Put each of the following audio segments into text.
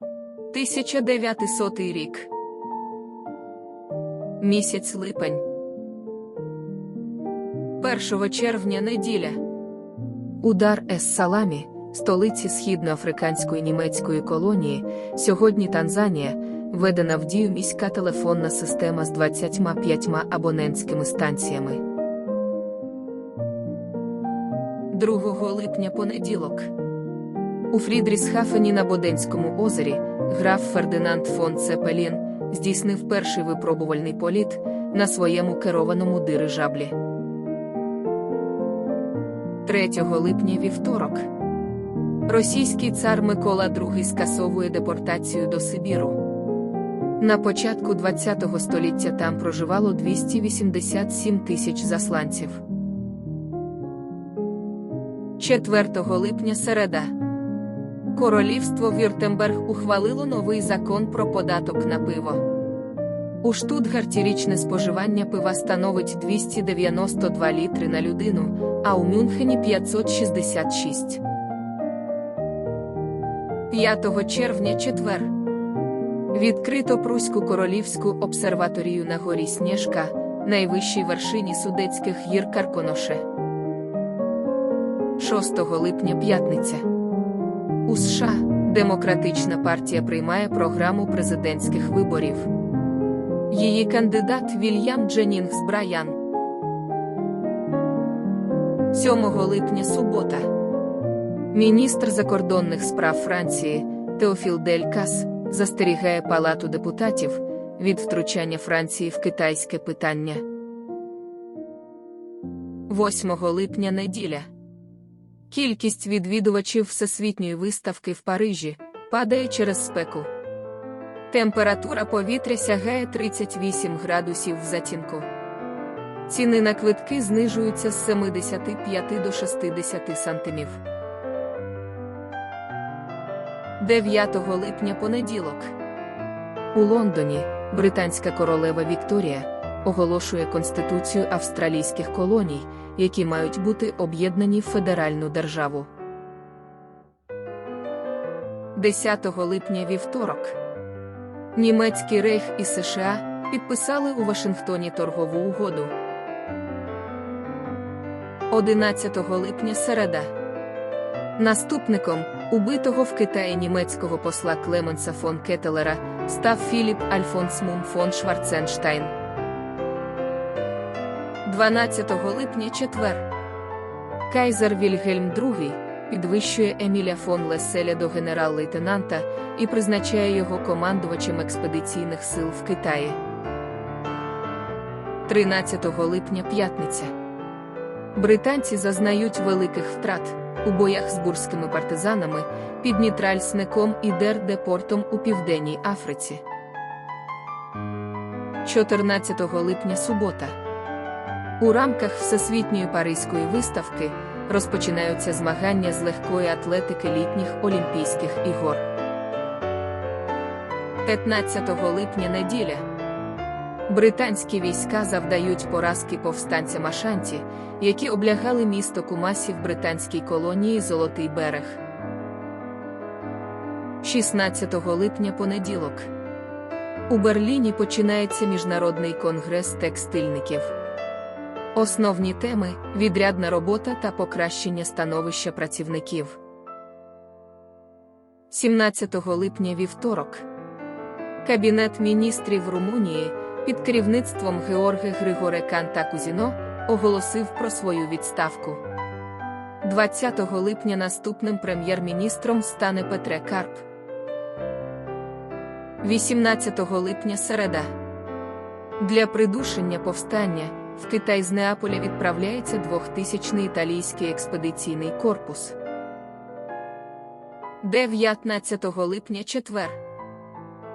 1900 рік. Місяць липень. 1 червня неділя. Удар ес Саламі, столиці східноафриканської німецької колонії, сьогодні Танзанія, введена в дію міська телефонна система з 25 абонентськими станціями. 2 липня понеділок. У Фрідрісхафені на Боденському озері граф Фердинанд фон Цепелін здійснив перший випробувальний політ на своєму керованому дирижаблі. 3 липня вівторок. Російський цар Микола II скасовує депортацію до Сибіру. На початку ХХ століття там проживало 287 тисяч засланців. 4 липня середа. Королівство Вюртемберг ухвалило новий закон про податок на пиво. У Штутгарті річне споживання пива становить 292 літри на людину, а у Мюнхені 566. 5 червня четвер. Відкрито Пруську королівську обсерваторію на горі Снєжка, найвищій вершині Судецьких гір Карконоше. 6 липня п'ятниця. У США Демократична партія приймає програму президентських виборів. Її кандидат Вільям Дженнінгс Брайан. 7 липня субота. Міністр закордонних справ Франції Теофіл Дель Кас застерігає Палату депутатів від втручання Франції в китайське питання. 8 липня неділя. Кількість відвідувачів Всесвітньої виставки в Парижі падає через спеку. Температура повітря сягає 38 градусів в затінку. Ціни на квитки знижуються з 75 до 60 сантимів. 9 липня понеділок. У Лондоні британська королева Вікторія оголошує Конституцію австралійських колоній, які мають бути об'єднані в федеральну державу. 10 липня вівторок. Німецький рейх і США підписали у Вашингтоні торгову угоду. 11 липня середа. Наступником убитого в Китаї німецького посла Клеменса фон Кетелера став Філіп Альфонс Мум фон Шварценштайн. 12 липня четвер. Кайзер Вільгельм II підвищує Еміля фон Леселя до генерал-лейтенанта і призначає його командувачем експедиційних сил в Китаї. 13 липня п'ятниця. Британці зазнають великих втрат у боях з бурськими партизанами під Нітральсником і Дер-Депортом у Південній Африці. 14 липня субота. У рамках Всесвітньої Паризької виставки розпочинаються змагання з легкої атлетики літніх Олімпійських ігор. 15 липня неділя. Британські війська завдають поразки повстанцям Ашанті, які облягали місто Кумасі в британській колонії Золотий берег. 16 липня понеділок. У Берліні починається міжнародний конгрес текстильників. Основні теми відрядна робота та покращення становища працівників. 17 липня вівторок. Кабінет міністрів Румунії під керівництвом Георги Григоре Кантакузіно оголосив про свою відставку. 20 липня наступним прем'єр-міністром стане Петре Карп. 18 липня середа. Для придушення повстання в Китай з Неаполя відправляється 2000-й італійський експедиційний корпус. 19 липня четвер.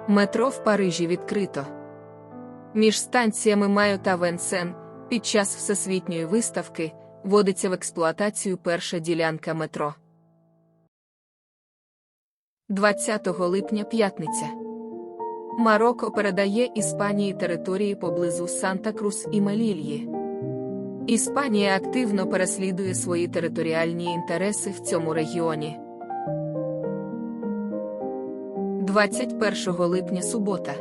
Метро в Парижі відкрито. Між станціями Майо та Венсен під час всесвітньої виставки вводиться в експлуатацію перша ділянка метро. 20 липня п'ятниця. Марокко передає Іспанії території поблизу Санта-Крус і Мелільї. Іспанія активно переслідує свої територіальні інтереси в цьому регіоні. 21 липня субота.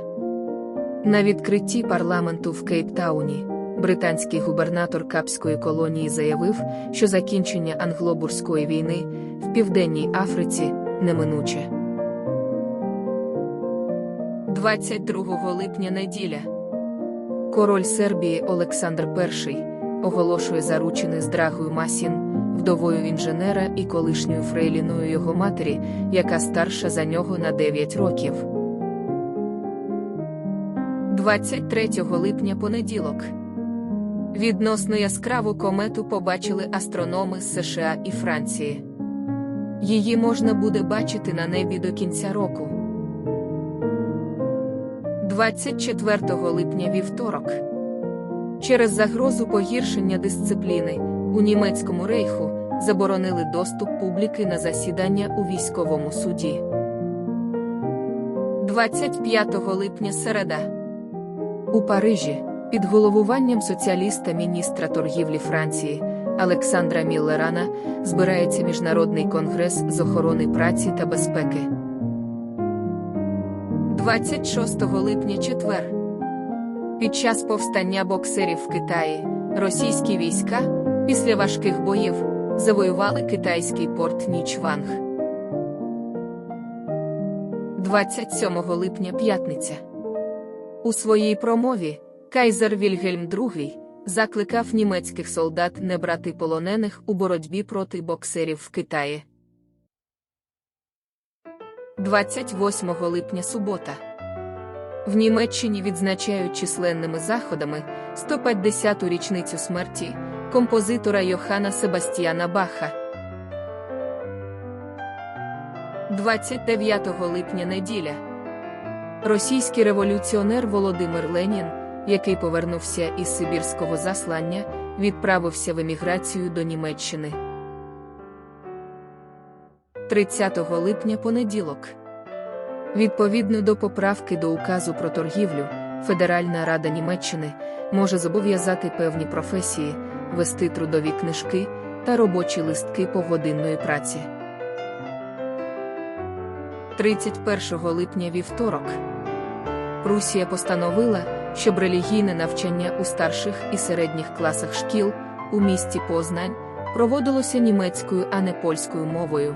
На відкритті парламенту в Кейптауні британський губернатор Капської колонії заявив, що закінчення англобурської війни в Південній Африці неминуче. 22 липня неділя. Король Сербії Олександр І оголошує заручини з Драгою Масін, вдовою інженера і колишньою фрейліною його матері, яка старша за нього на 9 років. 23 липня понеділок. Відносно яскраву комету побачили астрономи з США і Франції. Її можна буде бачити на небі до кінця року. 24 липня вівторок. Через загрозу погіршення дисципліни у німецькому рейху заборонили доступ публіки на засідання у військовому суді. 25 липня середа. У Парижі під головуванням соціаліста-міністра торгівлі Франції Олександра Міллерана збирається міжнародний конгрес з охорони праці та безпеки. 26 липня четвер. Під час повстання боксерів в Китаї російські війська після важких боїв завоювали китайський порт Нічванг. 27 липня п'ятниця. У своїй промові Кайзер Вільгельм II закликав німецьких солдат не брати полонених у боротьбі проти боксерів в Китаї. 28 липня субота. В Німеччині відзначають численними заходами 150-ту річницю смерті композитора Йохана Себастьяна Баха. 29 липня неділя. Російський революціонер Володимир Ленін, який повернувся із Сибірського заслання, відправився в еміграцію до Німеччини. 30 липня понеділок. Відповідно до поправки до указу про торгівлю, Федеральна Рада Німеччини може зобов'язати певні професії, вести трудові книжки та робочі листки погодинної праці. 31 липня вівторок. Русія постановила, щоб релігійне навчання у старших і середніх класах шкіл у місті Познань проводилося німецькою, а не польською мовою.